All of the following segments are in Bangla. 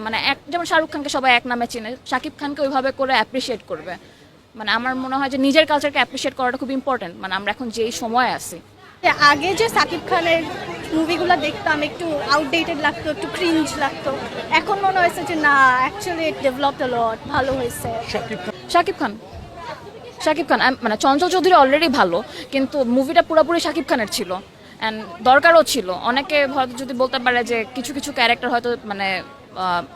মানে এক যেমন শাহরুখ খানকে সবাই এক নামে চিনে শাকিব খানকে ওইভাবে করে অ্যাপ্রিসিয়েট করবে। মানে আমার মনে হয় যে নিজের কালচারকে অ্যাপ্রিসিয়েট করাটা খুব ইম্পর্টেন্ট মানে আমরা এখন যেই সময় আছি। আগে যে সাকিব খানের মুভিগুলো দেখতাম একটু আউটডেটেড লাগতো একটু ক্রিঞ্জ লাগতো এখন মনে হয়েছে যে না অ্যাকচুয়ালি ডেভেলপড লট ভালো হয়েছে। শাকিব খান? শাকিব খান। মানে চঞ্চল চৌধুরী অলরেডি ভালো কিন্তু মুভিটা পুরোপুরি শাকিব খানের ছিল। অ্যান্ড দরকারও ছিল। অনেকে হয়তো যদি বলতে পারে যে কিছু কিছু ক্যারেক্টার হয়তো মানে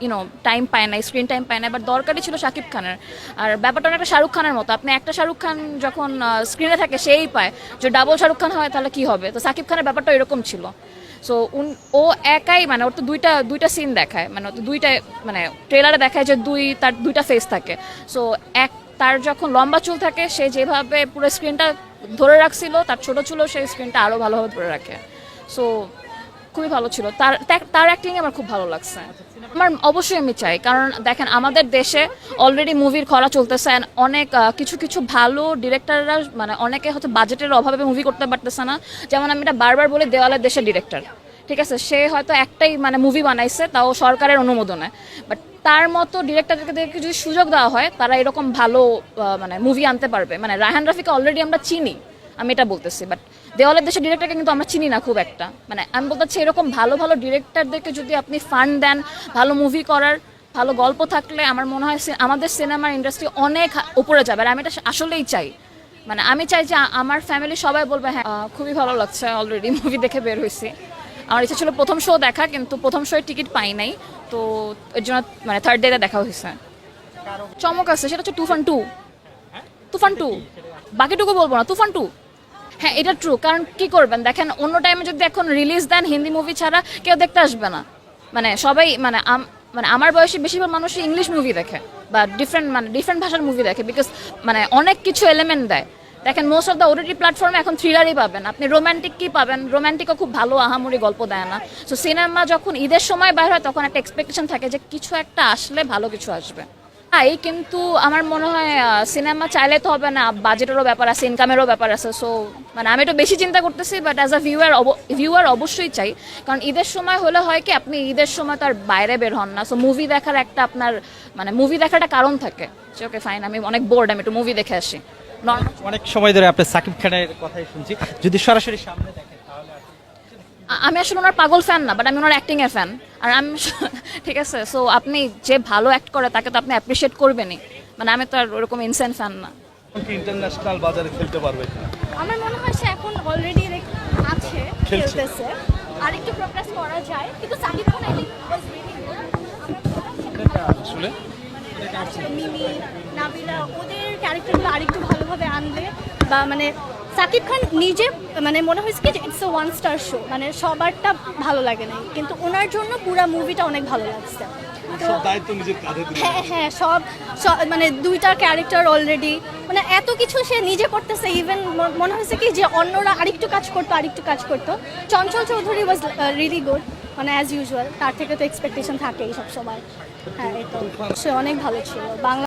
ইউনো টাইম পায় না স্ক্রিন টাইম পায় না বাট দরকারই ছিল শাকিব খানের। আর ব্যাপারটা অনেকটা শাহরুখ খানের মতো। আপনি একটা শাহরুখ খান যখন স্ক্রিনে থাকে, সেই পায়। যে ডাবল শাহরুখ খান হয়, তাহলে কি হবে? তো শাকিব খানের ব্যাপারটা এরকম ছিল। সো ও একাই মানে ওর তো দুইটা দুইটা সিন দেখায়। মানে তো দুইটা মানে ট্রেলারে দেখায় যে দুই, তার দুইটা ফেস থাকে। সো এক, তার যখন লম্বা চুল থাকে, সে যেভাবে পুরো স্ক্রিনটা ধরে রাখছিল, তার ছোট চুলও সেই স্ক্রিনটা আরও ভালোভাবে ধরে রাখে। সো খুবই ভালো ছিল। তার তার- অ্যাক্টিং আমার খুব ভালো লাগছে। আমার অবশ্যই আমি চাই, কারণ দেখেন আমাদের দেশে অলরেডি মুভির খরা চলতেছে অনেক কিছু কিছু ভালো ডিরেক্টররা মানে অনেকে হয়তো বাজেটের অভাবে মুভি করতে পারতেছে না। যেমন আমি এটা বারবার বলি, দেওয়ালের দেশের ডিরেক্টর ঠিক আছে? সে হয়তো একটাই মানে মুভি বানাইছে, তাও সরকারের অনুমোদনে। বাট তার মতো ডিরেক্টরদেরকে যদি সুযোগ দেওয়া হয়, তারা এরকম ভালো মানে মুভি আনতে পারবে। মানে রায়হান রাফিকে অলরেডি আমরা চিনি, আমি এটা বলতেছি। বাট দেওয়ালের দেশের ডিরেক্টরকে কিন্তু আমরা চিনি না খুব একটা। মানে আমি বলতে চাচ্ছি এরকম ভালো ভালো ডিরেক্টরদেরকে যদি আপনি ফান্ড দেন, ভালো মুভি করার, ভালো গল্প থাকলে আমার মনে হয় আমাদের সিনেমার ইন্ডাস্ট্রি অনেক উপরে যাবে। আর আমি এটা আসলেই চাই। মানে আমি চাই যে আমার ফ্যামিলি সবাই বলবে হ্যাঁ খুবই ভালো লাগছে অলরেডি মুভি দেখে বের হয়েছি। আমার ইচ্ছা ছিল প্রথম শো দেখা, কিন্তু প্রথম শোয়ের টিকিট পাই নাই। তো এর জন্য মানে থার্ড ডেতে দেখা হয়েছে। চমক আছে, সেটা হচ্ছে তুফান টু তুফান টু বাকিটুকু বলব না তুফান টু হ্যাঁ এটা ট্রু কারণ কি করবেন? দেখেন, অন্য টাইমে যদি এখন রিলিজ দেন, হিন্দি মুভি ছাড়া কেউ দেখতে আসবে না। মানে সবাই মানে মানে আমার বয়সী বেশিরভাগ মানুষই ইংলিশ মুভি দেখে, বা ডিফারেন্ট মানে ডিফারেন্ট ভাষার মুভি দেখে বিকজ মানে অনেক কিছু এলিমেন্ট দেয়। দেখেন মোস্ট অফ দ্য ওটিটি প্ল্যাটফর্মে এখন থ্রিলারই পাবেন। আপনি রোমান্টিক কি পাবেন? রোম্যান্টিকও খুব ভালো, আহামরি গল্প দেয় না। সো সিনেমা যখন ঈদের সময় বাইর হয়, তখন একটা এক্সপেকটেশন থাকে যে কিছু একটা আসলে ভালো কিছু আসবে। তাই কিন্তু আমার মনে হয় সিনেমা চাইলে তো হবে না, বাজেটেরও ব্যাপার আছে ইনকামেরও ব্যাপার আছে সো মানে আমি একটু বেশি চিন্তা করতেছি but as a viewer viewer অবশ্যই চাই, কারণ ঈদের সময় হলে হয় কি, আপনি ঈদের সময় তার বাইরে বের হন না সো মুভি দেখার একটা আপনার মানে মুভি দেখার একটা কারণ থাকে ওকে ফাইন আমি অনেক বোর্ড আমি একটু মুভি দেখে আসি অনেক সময় ধরে আপনার সাকিব খানের কথাই শুনছি, যদি সরাসরি সামনে দেখেন, তাহলে। আমি আসলে ওনার পাগল ফ্যান না বাট আমি ওনার অ্যাক্টিং এর ফ্যান আর আমি ঠিক আছে সো আপনি যে ভালো অ্যাক্ট করে তাকে তো আপনি অ্যাপ্রিসিয়েট করবেনই। মানে আমি তো আর ওরকম ইনসেন ফ্যান না। কি ইন্টারন্যাশনাল বাজারে খেলতে পারবে আমার মনে হয় সে এখন অলরেডি আছে। খেলতেছে। আর একটু প্রোগ্রেস করা যায় কিন্তু Shakib Khan I think was really আসলে? মিমি নাবিলা ওদের ক্যারেক্টারগুলো আরেকটু ভালোভাবে আনলে বা মানে সাকিব খান নিজে মানে মনে হয়েছে কি it's a one star show মানে সবারটা ভালো লাগে নাই। কিন্তু ওনার জন্য পুরো মুভিটা অনেক ভালো লাগছে। দিল হ্যাঁ হ্যাঁ সব- মানে দুইটা ক্যারেক্টার অলরেডি মানে এত কিছু সে নিজে করতেছে ইভেন মনে হয়েছে কি যে অন্যরা আরেকটু কাজ করতো আরেকটু কাজ করতো। Chanchal Chowdhury was really good মানে অ্যাজ ইউজুয়াল তার থেকে তো এক্সপেকটেশন থাকেই সব সময় হ্যাঁ এই তো। সে অনেক ভালো ছিল। বাংলা